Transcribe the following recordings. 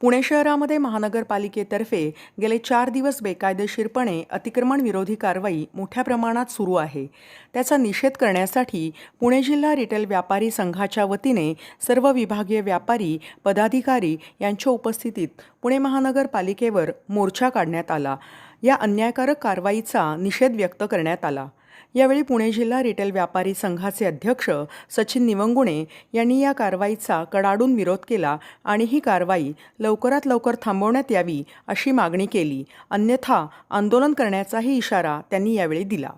पुणे शहरामध्ये महानगरपालिकेतर्फे गेले चार दिवस बेकायदेशीरपणे अतिक्रमण विरोधी कारवाई मोठ्या प्रमाणात सुरू आहे. त्याचा निषेध करण्यासाठी पुणे जिल्हा रिटेल व्यापारी संघाच्या वतीने सर्व विभागीय व्यापारी पदाधिकारी यांच्या उपस्थितीत पुणे महानगरपालिकेवर मोर्चा काढण्यात आला. या अन्यायकारक कारवाईचा निषेध व्यक्त करण्यात आला. यावेळी पुणे जिल्हा रिटेल व्यापारी संघाचे अध्यक्ष सचिन निवंगुणे यांनी या कारवाईचा कडाडून विरोध केला आणि ही कारवाई लवकरात लवकर थांबवण्यात यावी अशी मागणी केली. अन्यथा आंदोलन करण्याचाही इशारा त्यांनी यावेळी दिला.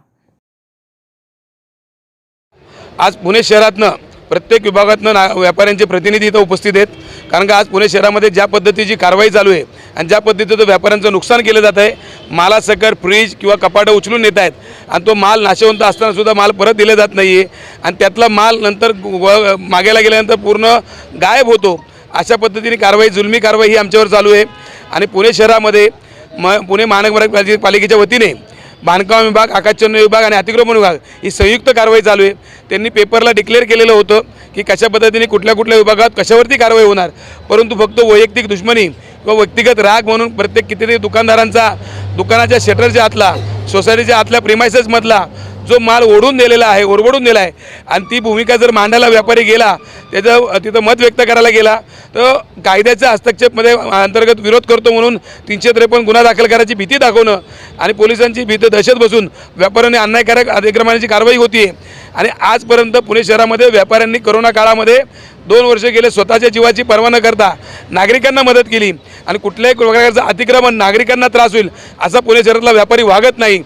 आज पुणे शहरातनं प्रत्येक विभागातनं ना व्यापाऱ्यांचे प्रतिनिधी इथं उपस्थित आहेत. कारण का आज पुणे शहरामध्ये ज्या पद्धतीची कारवाई चालू आहे आणि ज्या पद्धतीचं व्यापाऱ्यांचं नुकसान केलं जात आहे मालासकर फ्रीज किंवा कपाटं उचलून नेत आहेत. आणि तो माल नाशवंत असतानासुद्धा माल परत दिला जात नाही आहे आणि त्यातला माल नंतर व- मागायला गेल्यानंतर पूर्ण गायब होतो. अशा पद्धतीने कारवाई जुलमी कारवाई ही आमच्यावर चालू आहे. आणि पुणे शहरामध्ये म पुणे महानगरपालिकेच्या वतीने बांधकाम विभाग आकाशचंद्र विभाग आणि अतिक्रमण विभाग ही संयुक्त कारवाई चालू आहे. त्यांनी पेपरला डिक्लेअर केलेलं होतं. की कशा पद्धतीने कुठल्या कुठल्या विभागात कशावरती कारवाई होणार? परंतु फक्त वैयक्तिक दुश्मनी किंवा व्यक्तिगत राग म्हणून प्रत्येक कितीतरी दुकानदारांचा दुकानाच्या शटरच्या आतला सोसायटीच्या आतल्या प्रिमायसेसमधला जो माल ओढून दिलेला आहे ओरबडून दिला आहे आणि ती भूमिका जर मांडायला व्यापारी गेला त्याचं तिथं मत व्यक्त करायला गेला तर कायद्याच्या हस्तक्षेपमध्ये अंतर्गत विरोध करतो म्हणून तीनशे त्रेपन्न गुन्हा दाखल करायची भीती दाखवणं आणि पोलिसांची भीती दहशत बसून व्यापाऱ्यांनी अन्यायकारक अतिक्रमणाची कारवाई होती आणि आजपर्यंत पुणे शहरामध्ये व्यापाऱ्यांनी करोना काळामध्ये दोन वर्ष गेले स्वतःच्या जीवाची पर्वा न करता नागरिकांना मदत केली. आणि कुठल्याही प्रकारचं अतिक्रमण नागरिकांना त्रास होईल असा पुणे शहरातला व्यापारी वागत नाही.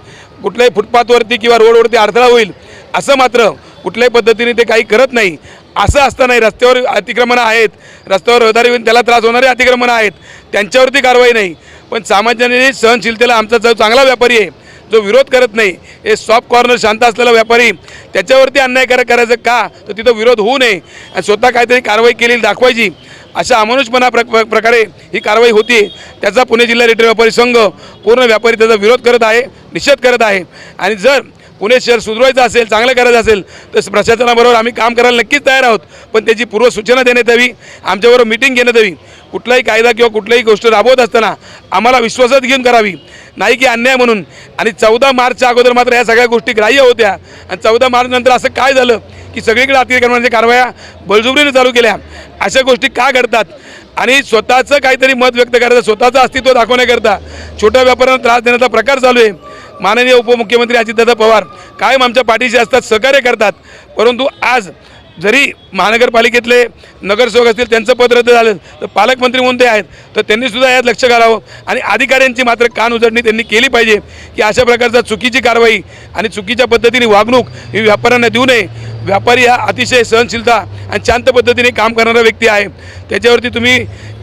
कुठल्याही फुटपाथवरती किंवा रोडवरती अडथळा होईल असं मात्र कुठल्याही पद्धतीने ते काही करत नाही. असं असतानाही रस्त्यावर अतिक्रमणं आहेत. रस्त्यावर रहदारी होईल त्याला त्रास होणारे अतिक्रमणं आहेत. त्यांच्यावरती कारवाई नाही. पण सामान्य सहनशीलतेला आमचा चांगला व्यापारी आहे जो विरोध करत नाही हे सॉफ्ट कॉर्नर शांत असलेला व्यापारी त्याच्यावरती अन्यायकारक करायचं का? तर तिथं विरोध होऊ नये. आणि स्वतः काहीतरी कारवाई केलेली दाखवायची. अशा अमानुषपणा प्र प्र- प्रकारे ही कारवाई होती. त्याचा पुणे जिल्हा रिटेल व्यापारी संघ पूर्ण व्यापारी त्याचा विरोध करत आहे निषेध करत आहे. आणि जर पुणे शहर सुधरवायचं असेल चांगलं करायचं असेल तर प्रशासनाबरोबर आम्ही काम करायला नक्कीच तयार आहोत. पण त्याची पूर्वसूचना देण्यात यावी आमच्याबरोबर मिटिंग घेण्यात यावी. कुठलाही कायदा किंवा कुठल्याही गोष्ट राबवत असताना आम्हाला विश्वासात घेऊन करावी. नाही की अन्याय म्हणून. आणि चौदा मार्चच्या अगोदर मात्र या सगळ्या गोष्टी ग्राह्य होत्या. आणि चौदा मार्चनंतर असं काय झालं की सगळीकडे अतिक्रमणाच्या कारवाया बळजुबरीने चालू केल्या. अशा गोष्टी का घडतात? आणि स्वतःचं काहीतरी मत व्यक्त करायचं स्वतःचं अस्तित्व दाखवण्याकरता छोट्या व्यापाऱ्यांना त्रास देण्याचा प्रकार चालू आहे. माननीय उपमुख्यमंत्री अजितदादा पवार कायम आमच्या पाठीशी असतात सहकार्य करतात. परंतु आज जरी महानगरपालिकेतले नगरसेवक असतील त्यांचं पद रद्द झालं तर पालकमंत्री म्हणून ते आहेत तर त्यांनीसुद्धा यात लक्ष घालावं. आणि अधिकाऱ्यांची मात्र कान उजडणी त्यांनी केली पाहिजे की अशा प्रकारचा चुकीची कारवाई आणि चुकीच्या पद्धतीने वागणूक ही व्यापाऱ्यांना देऊ नये. व्यापारी हा अतिशय सहनशीलता आणि शांत पद्धतीने काम करणारा व्यक्ती आहे. त्याच्यावरती तुम्ही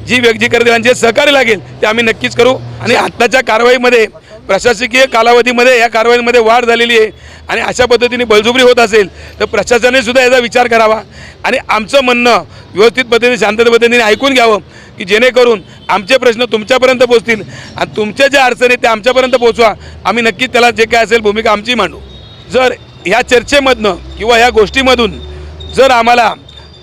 जी व्यक्ती करतील आणि जे सहकार्य लागेल ते आम्ही नक्कीच करू. आणि आत्ताच्या कारवाईमध्ये प्रशासकीय कालावधीमध्ये या कारवाईमध्ये वाढ झालेली आहे आणि अशा पद्धतीने बळजुबरी होत असेल तर प्रशासनाने सुद्धा याचा विचार करावा. आणि आमचं म्हणणं व्यवस्थित पद्धतीने शांत पद्धतीने ऐकून घ्यावं की जेणेकरून आमचे प्रश्न तुमच्यापर्यंत पोहोचतील आणि तुमच्या ज्या अडचणी आहेत त्या आमच्यापर्यंत पोहोचवा आम्ही नक्कीच त्याला जे काय असेल भूमिका आमची मांडू. जर ह्या चर्चेमधनं किंवा ह्या गोष्टीमधून जर आम्हाला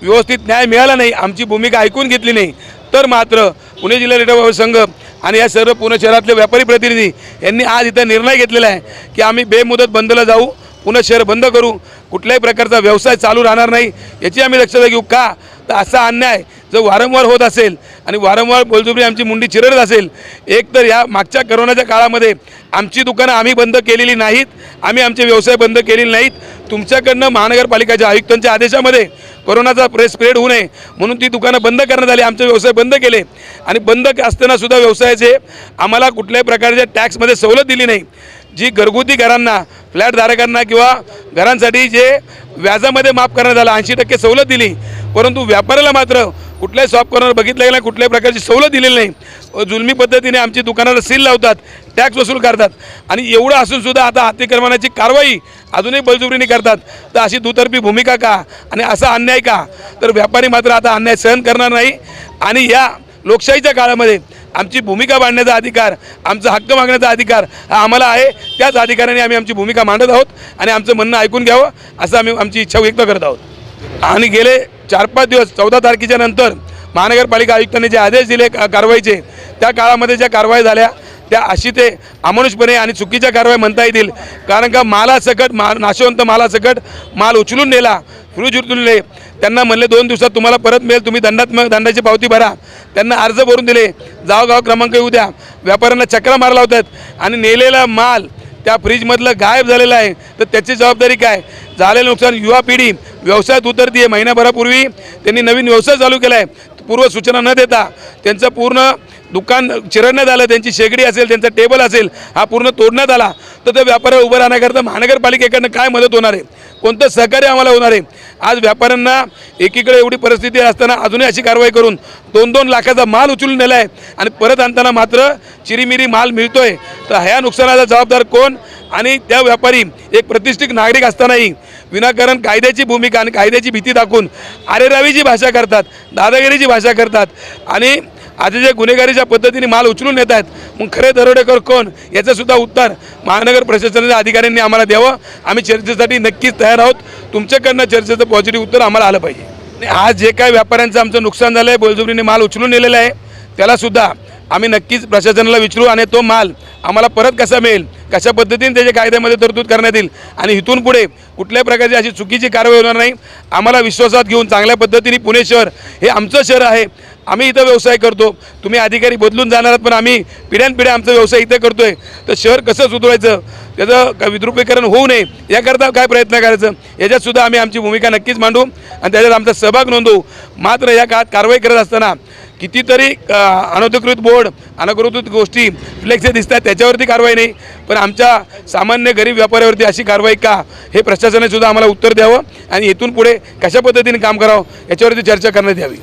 व्यवस्थित न्याय मिळाला नाही आमची भूमिका ऐकून घेतली नाही तर मात्र पुणे जिल्हा रिटायर संघ आणि या सर्व पुणे शहरातले व्यापारी प्रतिनिधी यांनी आज इथं निर्णय घेतलेला आहे की आम्ही बेमुदत बंदला जाऊ पुणे शहर बंद करू कुठल्याही प्रकारचा व्यवसाय चालू राहणार नाही याची आम्ही लक्षात घेऊ का? तर असा अन्याय जर वारंवार होत असेल आणि वारंवार बोलजुबरी आमची मुंडी चिरडत असेल एक तर या मागच्या करोनाच्या काळामध्ये आमची दुकानं आम्ही बंद केलेली नाहीत आम्ही आमचे व्यवसाय बंद केलेले नाहीत. तुमच्याकडनं महानगरपालिकेच्या आयुक्तांच्या आदेशामध्ये कोरोनाचा प्रेस स्प्रेड होऊ नये म्हणून ती दुकानं बंद करण्यात आली आमचे व्यवसाय बंद केले. आणि बंद असतानासुद्धा व्यवसायाचे आम्हाला कुठल्याही प्रकारच्या टॅक्समध्ये सवलत दिली नाही. जी घरगुती घरांना फ्लॅटधारकांना किंवा घरांसाठी जे व्याजामध्ये माफ करण्यात आलं ऐंशी टक्के सवलत दिली परंतु व्यापाऱ्याला मात्र कुठल्याही शॉप कॉर्नर बघितलं गेलं कुठल्याही प्रकारची सवलत दिलेली नाही. जुलमी पद्धतीने आमची दुकानाला सील लावतात टॅक्स वसूल करतात. आणि एवढं असून सुद्धा आता अतिक्रमणाची कारवाई अजूनही बळजुबरीने करतात. तर अशी दुतर्फी भूमिका का? आणि असा अन्याय का? तर व्यापारी मात्र आता अन्याय सहन करणार नाही. आणि या लोकशाहीच्या काळामध्ये आमची भूमिका मांडण्याचा अधिकार आमचा हक्क मागण्याचा अधिकार हा आम्हाला आहे. त्याच अधिकाराने आम्ही आमची भूमिका मांडत आहोत आणि आमचं म्हणणं ऐकून घ्यावं असं आम्ही आमची इच्छा व्यक्त करत आहोत. आणि गेले चार पाच दिवस चौदा तारखेच्या नंतर महानगरपालिका आयुक्तांनी जे आदेश दिले का- कारवाईचे त्या काळामध्ये ज्या कारवाई झाल्या त्या अशी ते अमानुषपणे आणि चुकीच्या कारवाई म्हणता येतील. कारण का मालासकट मा नाशवंत मालासकट माल उचलून नेला फ्रीज उचलून नेले. त्यांना म्हणले दोन दिवसात तुम्हाला परत मिळेल तुम्ही दंडात्मक दंडाची पावती भरा. त्यांना अर्ज भरून दिले गाव क्रमांक येऊ द्या. व्यापाऱ्यांना चक्रा मारला होतात आणि नेलेला माल त्या फ्रीजमधलं गायब झालेलं आहे. तर त्याची जबाबदारी काय? झालेलं नुकसान. युवा पिढी व्यवसायात उतरते महिन्याभरापूर्वी त्यांनी नवीन व्यवसाय चालू केला आहे पूर्व सूचना न देता त्यांचं पूर्ण दुकान चिरडण्यात आलं. त्यांची शेगडी असेल त्यांचा टेबल असेल हा पूर्ण तोडण्यात आला. तर त्या व्यापाऱ्याला उभं राहण्याकरता महानगरपालिकेकडनं काय मदत होणार आहे? कोणतं सहकार्य आम्हाला होणार आहे? आज व्यापाऱ्यांना एकीकडे एवढी परिस्थिती असताना अजूनही अशी कारवाई करून दोन दोन लाखाचा माल उचलून नेला आहे आणि परत आणताना मात्र चिरीमिरी माल मिळतोय. तर ह्या नुकसानाचा जबाबदार कोण? आणि त्या व्यापारी एक प्रतिष्ठित नागरिक असतानाही विनाकारण कायद्याची भूमिका आणि कायद्याची भीती दाखवून आरेरावीची भाषा करतात दादागिरीची भाषा करतात आणि आता जे गुन्हेगारीच्या पद्धतीने माल उचलून येत आहेत मग खरे दरोडेकर कोण? याचंसुद्धा उत्तर महानगर प्रशासनाच्या अधिकाऱ्यांनी आम्हाला द्यावं. आम्ही चर्चेसाठी नक्कीच तयार आहोत. तुमच्याकडनं चर्चेचं पॉझिटिव्ह उत्तर आम्हाला आलं पाहिजे. आज जे काय व्यापाऱ्यांचं आमचं नुकसान झालं आहे बोलजुबरीने माल उचलून नेलेला आहे त्यालासुद्धा आम्ही नक्कीच प्रशासनाला विचारू आणि तो माल आम्हाला परत कसा मिळेल कशा पद्धतीने त्याच्या कायद्यामध्ये तरतूद करण्यात येईल आणि इथून पुढे कुठल्याही प्रकारची अशी चुकीची कारवाई होणार नाही आम्हाला विश्वासात घेऊन चांगल्या पद्धतीने पुणे शहर हे आमचं शहर आहे आम्ही इथं व्यवसाय करतो तुम्ही अधिकारी बदलून जाणार आहात पण आम्ही पिढ्यानपिढ्या आमचा व्यवसाय इथं आहे तर शहर कसं सुधारायचं त्याचं विद्रुपीकरण होऊ नये याकरता काय प्रयत्न करायचं याच्यातसुद्धा आम्ही आमची भूमिका नक्कीच मांडू आणि त्याच्यात आमचा सहभाग नोंदवू. मात्र या काळात कारवाई करत असताना कितीतरी अनधिकृत बोर्ड अनधिकृत गोष्टी फ्लेक्स दिसतात त्याच्यावरती कारवाई नाही. पण आमच्या सामान्य गरीब व्यापाऱ्यावरती अशी कारवाई का? हे प्रशासनाने सुद्धा आम्हाला उत्तर द्यावं आणि इथून पुढे कशा पद्धतीने काम करावं याच्यावरती चर्चा करण्यात यावी.